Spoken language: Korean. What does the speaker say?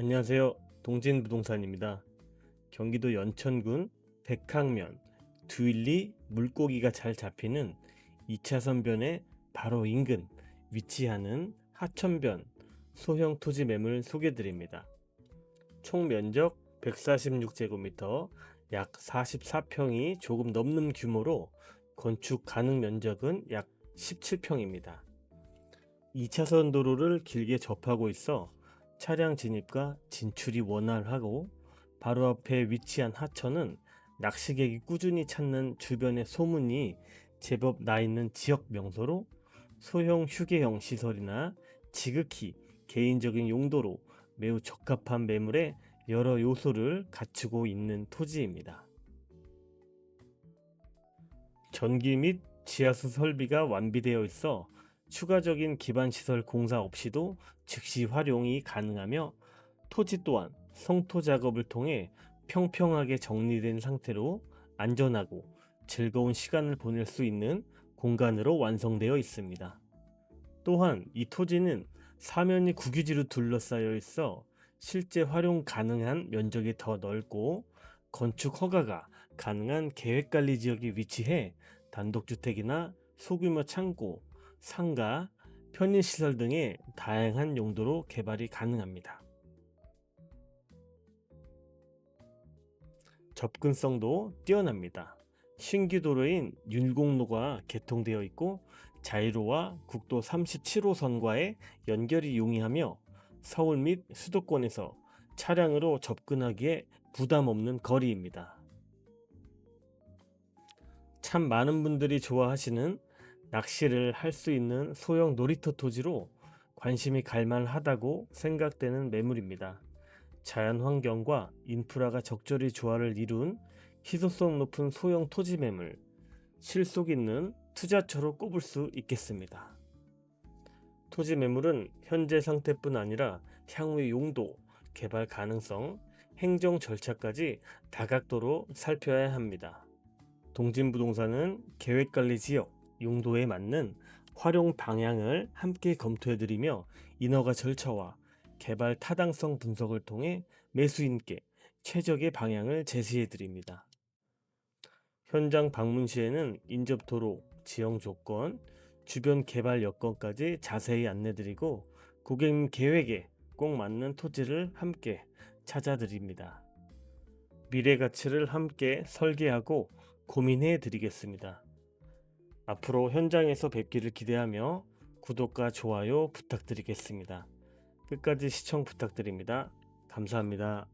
안녕하세요. 동진 부동산입니다. 경기도 연천군 백항면 두일리 물고기가 잘 잡히는 2차선 변의 바로 인근 위치하는 하천변 소형 토지 매물 소개 드립니다. 총 면적 146제곱미터 약 44평이 조금 넘는 규모로 건축 가능 면적은 약 17평입니다. 2차선 도로를 길게 접하고 있어 차량 진입과 진출이 원활하고 바로 앞에 위치한 하천은 낚시객이 꾸준히 찾는 주변의 소문이 제법 나 있는 지역 명소로 소형 휴게용 시설이나 지극히 개인적인 용도로 매우 적합한 매물에 여러 요소를 갖추고 있는 토지입니다. 전기 및 지하수 설비가 완비되어 있어 추가적인 기반 시설 공사 없이도 즉시 활용이 가능하며 토지 또한 성토 작업을 통해 평평하게 정리된 상태로 안전하고 즐거운 시간을 보낼 수 있는 공간으로 완성되어 있습니다. 또한 이 토지는 사면이 국유지로 둘러싸여 있어 실제 활용 가능한 면적이 더 넓고 건축 허가가 가능한 계획관리 지역에 위치해 단독주택이나 소규모 창고, 상가, 편의시설 등의 다양한 용도로 개발이 가능합니다. 접근성도 뛰어납니다. 신규 도로인 윤공로가 개통되어 있고 자이로와 국도 37호선과의 연결이 용이하며 서울 및 수도권에서 차량으로 접근하기에 부담 없는 거리입니다. 참 많은 분들이 좋아하시는 낚시를 할 수 있는 소형 놀이터 토지로 관심이 갈만하다고 생각되는 매물입니다. 자연 환경과 인프라가 적절히 조화를 이룬 희소성 높은 소형 토지 매물, 실속 있는 투자처로 꼽을 수 있겠습니다. 토지 매물은 현재 상태뿐 아니라 향후의 용도, 개발 가능성, 행정 절차까지 다각도로 살펴야 합니다. 동진부동산은 계획관리 지역, 용도에 맞는 활용 방향을 함께 검토해드리며 인허가 절차와 개발 타당성 분석을 통해 매수인께 최적의 방향을 제시해드립니다. 현장 방문 시에는 인접 도로, 지형 조건, 주변 개발 여건까지 자세히 안내드리고 고객님 계획에 꼭 맞는 토지를 함께 찾아드립니다. 미래 가치를 함께 설계하고 고민해 드리겠습니다. 앞으로 현장에서 뵙기를 기대하며 구독과 좋아요 부탁드리겠습니다. 끝까지 시청 부탁드립니다. 감사합니다.